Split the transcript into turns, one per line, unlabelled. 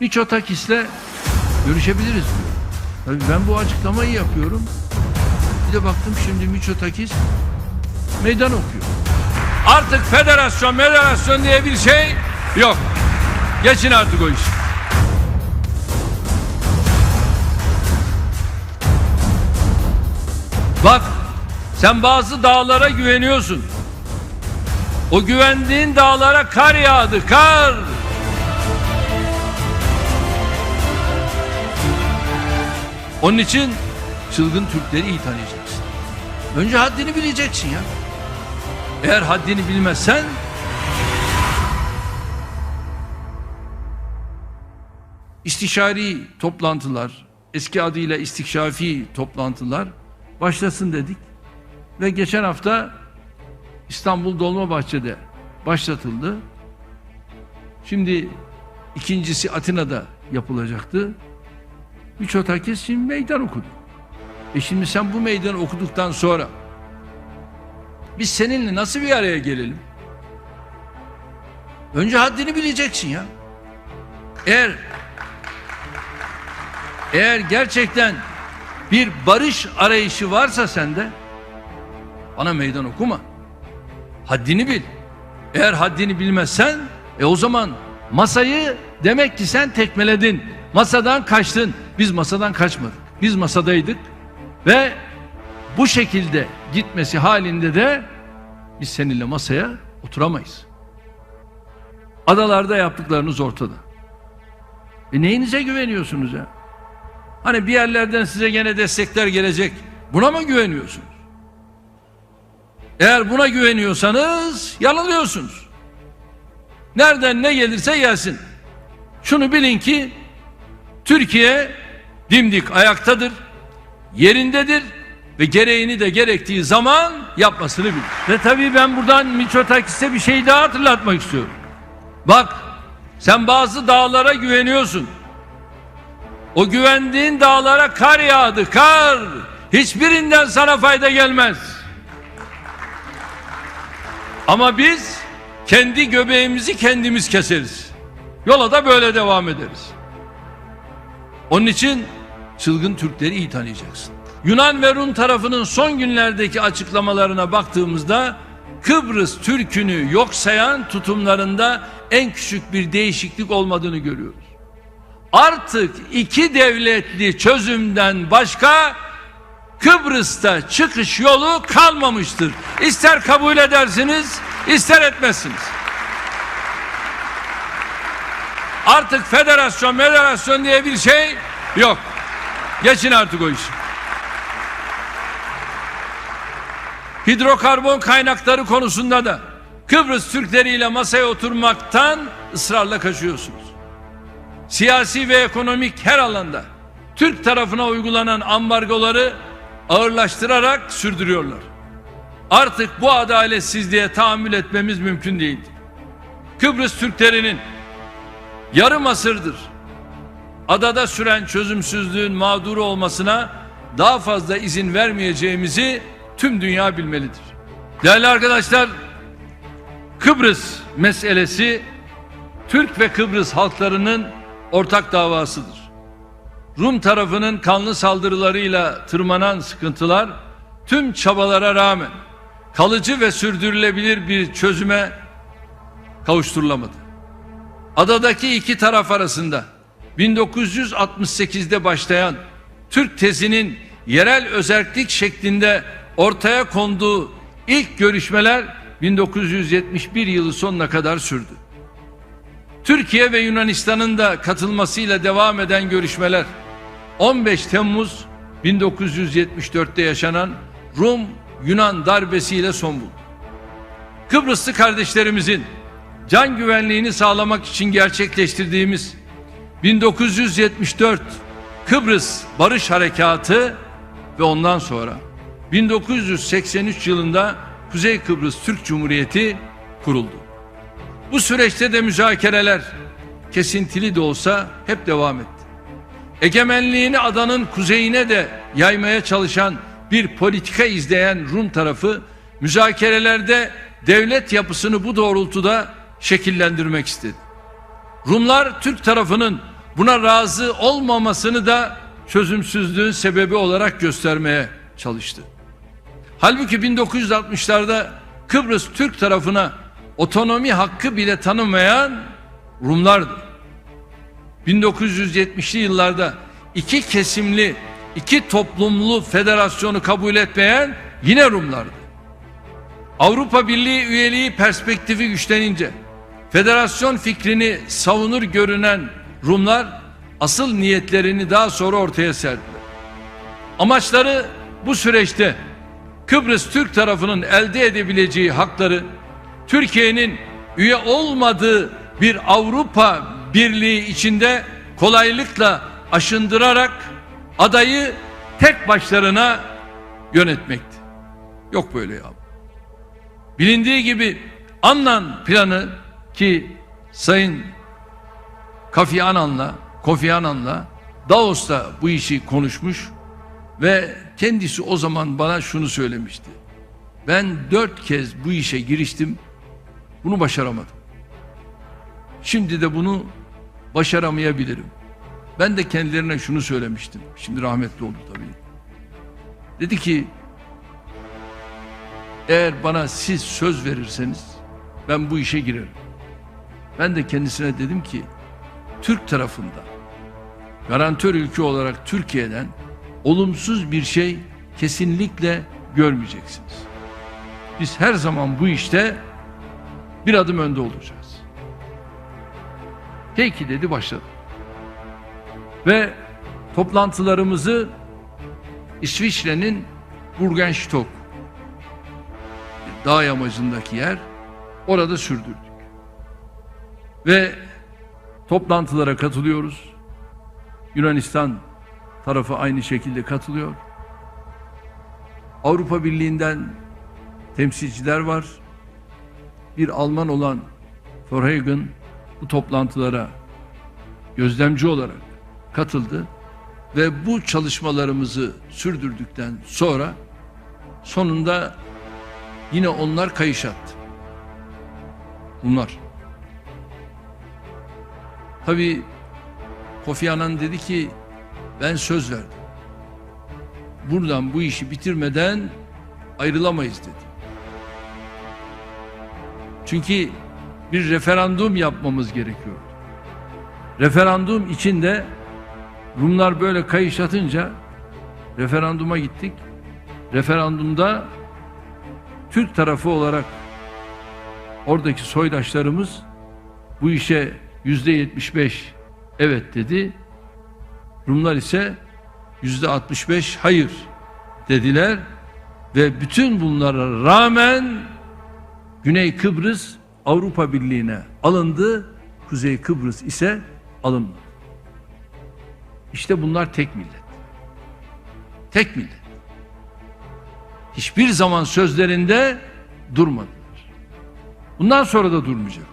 Miçotakis'le görüşebiliriz diyor. Tabii ben bu açıklamayı yapıyorum. Bir de baktım şimdi Miçotakis meydan okuyor. Artık federasyon, federasyon diye bir şey yok. Geçin artık o iş. Bak sen bazı dağlara güveniyorsun. O güvendiğin dağlara kar yağdı, kar. Onun için çılgın Türkleri iyi tanıyacaksın. Önce haddini bileceksin ya. Eğer haddini bilmezsen istişari toplantılar, eski adıyla istikşafi toplantılar başlasın dedik. Ve geçen hafta İstanbul Dolmabahçe'de başlatıldı. Şimdi ikincisi Atina'da yapılacaktı. Miçotakis şimdi meydan okudu. E şimdi sen bu meydanı okuduktan sonra biz seninle nasıl bir araya gelelim? Önce haddini bileceksin ya. Eğer eğer gerçekten bir barış arayışı varsa sende bana meydan okuma. Haddini bil. Eğer haddini bilmezsen e o zaman masayı demek ki sen tekmeledin. Masadan kaçtın. Biz masadan kaçmadık. Biz masadaydık ve bu şekilde gitmesi halinde de biz seninle masaya oturamayız. Adalarda yaptıklarınız ortada. E neyinize güveniyorsunuz ya? Hani bir yerlerden size gene destekler gelecek. Buna mı güveniyorsunuz? Eğer buna güveniyorsanız yanılıyorsunuz. Nereden ne gelirse gelsin. Şunu bilin ki Türkiye dimdik ayaktadır, yerindedir ve gereğini de gerektiği zaman yapmasını bilir. Ve tabii ben buradan Miçotakis'e bir şey daha hatırlatmak istiyorum. Bak sen bazı dağlara güveniyorsun. O güvendiğin dağlara kar yağdı, kar. Hiçbirinden sana fayda gelmez. Ama biz kendi göbeğimizi kendimiz keseriz. Yola da böyle devam ederiz. Onun için çılgın Türkleri iyi tanıyacaksın. Yunan ve Rum tarafının son günlerdeki açıklamalarına baktığımızda Kıbrıs Türk'ünü yok sayan tutumlarında en küçük bir değişiklik olmadığını görüyoruz. Artık iki devletli çözümden başka Kıbrıs'ta çıkış yolu kalmamıştır. İster kabul edersiniz, ister etmezsiniz. Artık federasyon, federasyon diye bir şey yok. Geçin artık o işi. Hidrokarbon kaynakları konusunda da Kıbrıs Türkleriyle masaya oturmaktan ısrarla kaçıyorsunuz. Siyasi ve ekonomik her alanda Türk tarafına uygulanan ambargoları ağırlaştırarak sürdürüyorlar. Artık bu adaletsizliğe tahammül etmemiz mümkün değildir. Kıbrıs Türklerinin yarım asırdır adada süren çözümsüzlüğün mağduru olmasına daha fazla izin vermeyeceğimizi tüm dünya bilmelidir. Değerli arkadaşlar, Kıbrıs meselesi Türk ve Kıbrıs halklarının ortak davasıdır. Rum tarafının kanlı saldırılarıyla tırmanan sıkıntılar tüm çabalara rağmen kalıcı ve sürdürülebilir bir çözüme kavuşturulamadı. Adadaki iki taraf arasında 1968'de başlayan Türk tezinin yerel özellik şeklinde ortaya konduğu ilk görüşmeler 1971 yılı sonuna kadar sürdü. Türkiye ve Yunanistan'ın da katılmasıyla devam eden görüşmeler 15 Temmuz 1974'te yaşanan Rum-Yunan darbesiyle son buldu. Kıbrıslı kardeşlerimizin can güvenliğini sağlamak için gerçekleştirdiğimiz 1974 Kıbrıs Barış Harekatı ve ondan sonra 1983 yılında Kuzey Kıbrıs Türk Cumhuriyeti kuruldu. Bu süreçte de müzakereler kesintili de olsa hep devam etti. Egemenliğini adanın kuzeyine de yaymaya çalışan bir politika izleyen Rum tarafı müzakerelerde devlet yapısını bu doğrultuda şekillendirmek istedi. Rumlar Türk tarafının buna razı olmamasını da çözümsüzlüğün sebebi olarak göstermeye çalıştı. Halbuki 1960'larda Kıbrıs Türk tarafına otonomi hakkı bile tanımayan Rumlardı. 1970'li yıllarda iki kesimli, iki toplumlu federasyonu kabul etmeyen yine Rumlardı. Avrupa Birliği üyeliği perspektifi güçlenince federasyon fikrini savunur görünen Rumlar asıl niyetlerini daha sonra ortaya serdiler. Amaçları bu süreçte Kıbrıs Türk tarafının elde edebileceği hakları Türkiye'nin üye olmadığı bir Avrupa Birliği içinde kolaylıkla aşındırarak adayı tek başlarına yönetmekti. Yok böyle ya. Bilindiği gibi Annan planı ki Sayın Kofi Annan'la Kofi Annan'la Davos'ta bu işi konuşmuş ve kendisi o zaman bana şunu söylemişti. Ben dört kez bu işe giriştim. Bunu başaramadım. Şimdi de bunu başaramayabilirim. Ben de kendilerine şunu söylemiştim. Şimdi rahmetli oldu tabii. Dedi ki eğer bana siz söz verirseniz ben bu işe girerim. Ben de kendisine dedim ki Türk tarafında garantör ülke olarak Türkiye'den olumsuz bir şey kesinlikle görmeyeceksiniz. Biz her zaman bu işte bir adım önde olacağız. Peki dedi başladı. Ve toplantılarımızı İsviçre'nin Burgenstock dağ yamacındaki yer orada sürdürdük. Ve toplantılara katılıyoruz. Yunanistan tarafı aynı şekilde katılıyor. Avrupa Birliği'nden temsilciler var. Bir Alman olan Verheugen bu toplantılara gözlemci olarak katıldı ve bu çalışmalarımızı sürdürdükten sonra sonunda yine onlar kayış attı. Bunlar. Tabii Kofi Annan dedi ki ben söz verdim. Buradan bu işi bitirmeden ayrılamayız dedi. Çünkü bir referandum yapmamız gerekiyordu. Referandum içinde Rumlar böyle kayış atınca referanduma gittik. Referandumda Türk tarafı olarak oradaki soydaşlarımız bu işe yüzde yetmiş beş evet dedi. Rumlar ise yüzde 65 hayır dediler ve bütün bunlara rağmen Güney Kıbrıs Avrupa Birliği'ne alındı. Kuzey Kıbrıs ise alınmadı. İşte bunlar tek millet. Tek millet. Hiçbir zaman sözlerinde durmadılar. Bundan sonra da durmayacak.